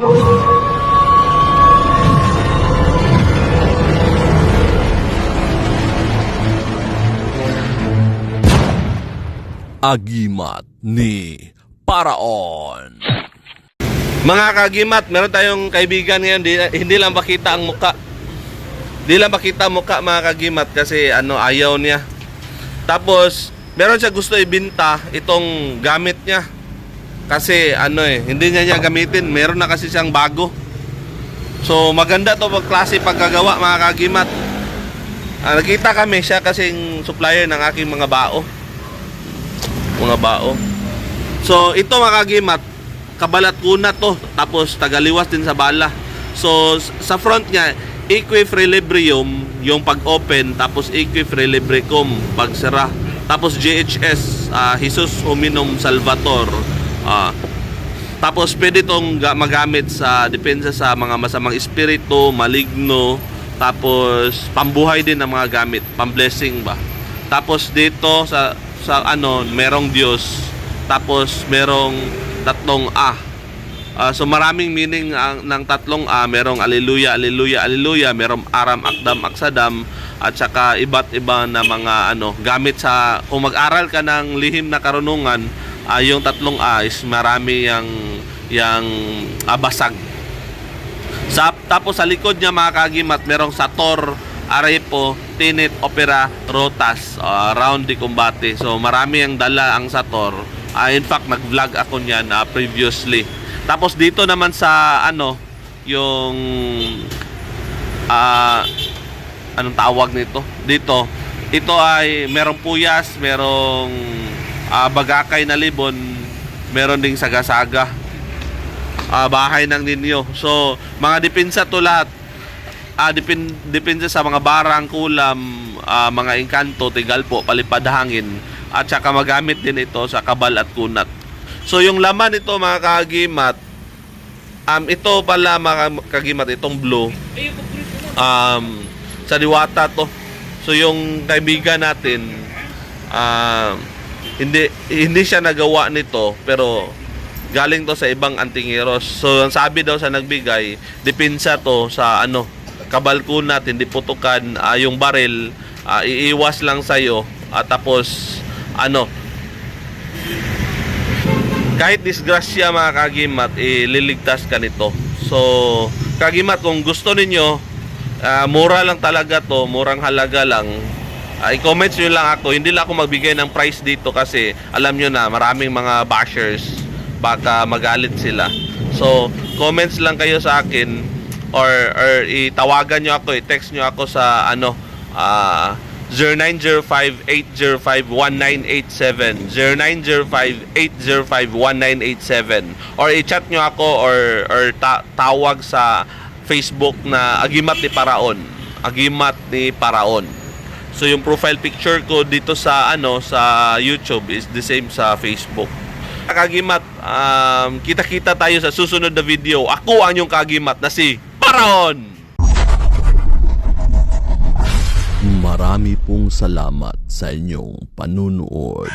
Agimat ni Paraon. Mga kagimat, meron tayong kaibigan ngayon, di, hindi lang makita ang muka. Hindi lang makita ang muka mga kagimat kasi ano, ayaw niya. Tapos, meron siya gusto ibinta itong gamit niya. Kasi ano eh, hindi niya niya gamitin. Meron na kasi siyang bago. So, maganda to pag klase pagkagawa mga kagimat. Ah, nakita kami siya kasing supplier ng aking mga bao. Mga bao. So, ito mga kagimat, kabalat kuna to tapos tagaliwas din sa bala so sa front niya equifrilibrium yung pag-open tapos equifrilibricum pag sara tapos JHS ah, Jesus Hominum Salvator ah, tapos pwede itong ga- magamit sa depensa sa mga masamang espiritu, maligno, tapos pambuhay din ng mga gamit, pamblessing ba. Tapos dito sa sa ano, merong Diyos, tapos merong tatlong A. Ah, so maraming meaning ang ng tatlong A, merong aleluya, aleluya, aleluya, merong aram, akdam, aksadam, at saka iba't iba na mga ano gamit sa kung mag-aral ka ng lihim na karunungan, ah, yung tatlong A marami yang yang abasag. Sa, tapos sa likod niya mga kagimat, merong Sator, Arepo, Tinit, Opera, Rotas, uh, Round de Combate. So marami ang dala ang Sator. Ah, in fact, nag-vlog ako niyan ah, previously. Tapos dito naman sa ano, yung ah anong tawag nito? Dito, ito ay merong puyas, merong ah, bagakay na libon, meron ding saga-saga ah, bahay ng ninyo. So, mga depensa to lahat. Ah, depin, depensa sa mga barang, kulam, ah, mga engkanto, tigalpo, palipad hangin. At saka magamit din ito sa kabal at kunat. So, yung laman ito mga kagimat, um, ito pala mga kagimat, itong blue, um, sa diwata to. So, yung kaibigan natin, um, hindi hindi siya nagawa nito pero galing to sa ibang antingiros. So ang sabi daw sa nagbigay, depensa to sa ano, kabalkunat, hindi putukan ah, yung baril, ah, iiwas lang sa iyo at tapos ano kahit disgrasya mga kagimat, ililigtas ka nito. So, kagimat, kung gusto ninyo, ah, mura lang talaga to, murang halaga lang. Ah, i-comment nyo lang ako, hindi lang ako magbigay ng price dito kasi alam nyo na, maraming mga bashers, baka magalit sila. So, comments lang kayo sa akin or, or itawagan nyo ako, i-text nyo ako sa ano, ah 0905-805-1987 0905-805-1987 or i-chat nyo ako or, or ta- tawag sa Facebook na Agimat ni Paraon. Agimat ni Paraon So yung profile picture ko dito sa ano sa YouTube is the same sa Facebook. Kagimat, um, kita-kita tayo sa susunod na video. Ako ang yung kagimat na si Paraon Marami pong salamat sa inyong panunood.